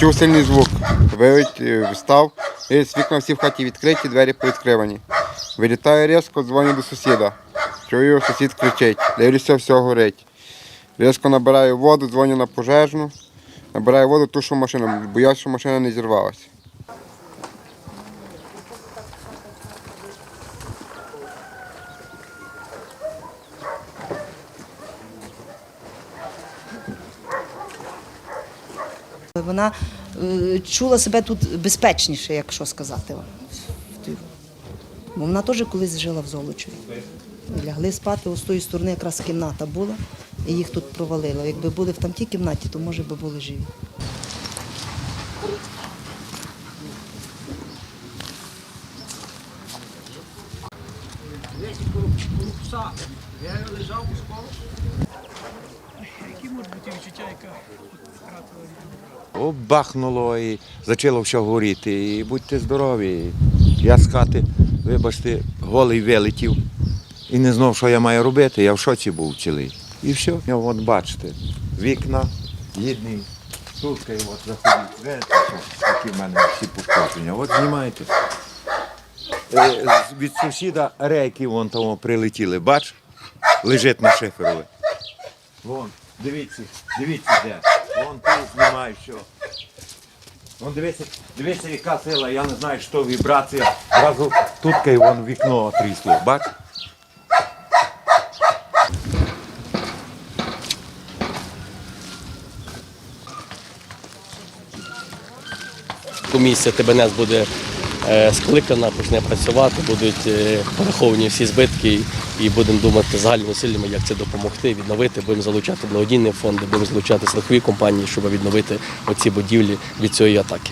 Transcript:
Почув сильний звук. Е, встав. І вікна всі в хаті відкриті, двері повідкривані. Вилітаю різко, дзвоню до сусіда. Чую, сусід кричить. Дивлюся, все горить. Різко набираю воду, дзвоню на пожежну. Набираю воду, тушу машину. Боюсь, що машина не зірвалася. Вона е, чула себе тут безпечніше, якщо сказати вам. Бо вона теж колись жила в Золочеві. Лягли спати, ось з тої сторони якраз кімната була, і їх тут провалило. Якби були в тамтій кімнаті, то може би були живі. О, бахнуло і почало все горіти. І будьте здорові. Я з хати, вибачте, голий вилетів і не знав, що я маю робити. Я в шоці був цілий. І все. От бачите, вікна, єдний, стулка і от заходить. Видите, такі в мене всі пошкодження. От знімайте. Е, Від сусіда рейки вон тому прилетіли. Бач, лежить на шиферові. Вон, дивіться, дивіться де. Вон тут знімаю що. Вон дивися, дивися, яка сила, я не знаю, що вібрація. Зразу тут і вон вікно трісло. Бач? Комісія ТБНС буде скликана, почне працювати, будуть е, пораховані всі збитки і будемо думати загальними силами, як це допомогти, відновити. Будемо залучати благодійні фонди, будемо залучати страхові компанії, щоб відновити оці будівлі від цієї атаки.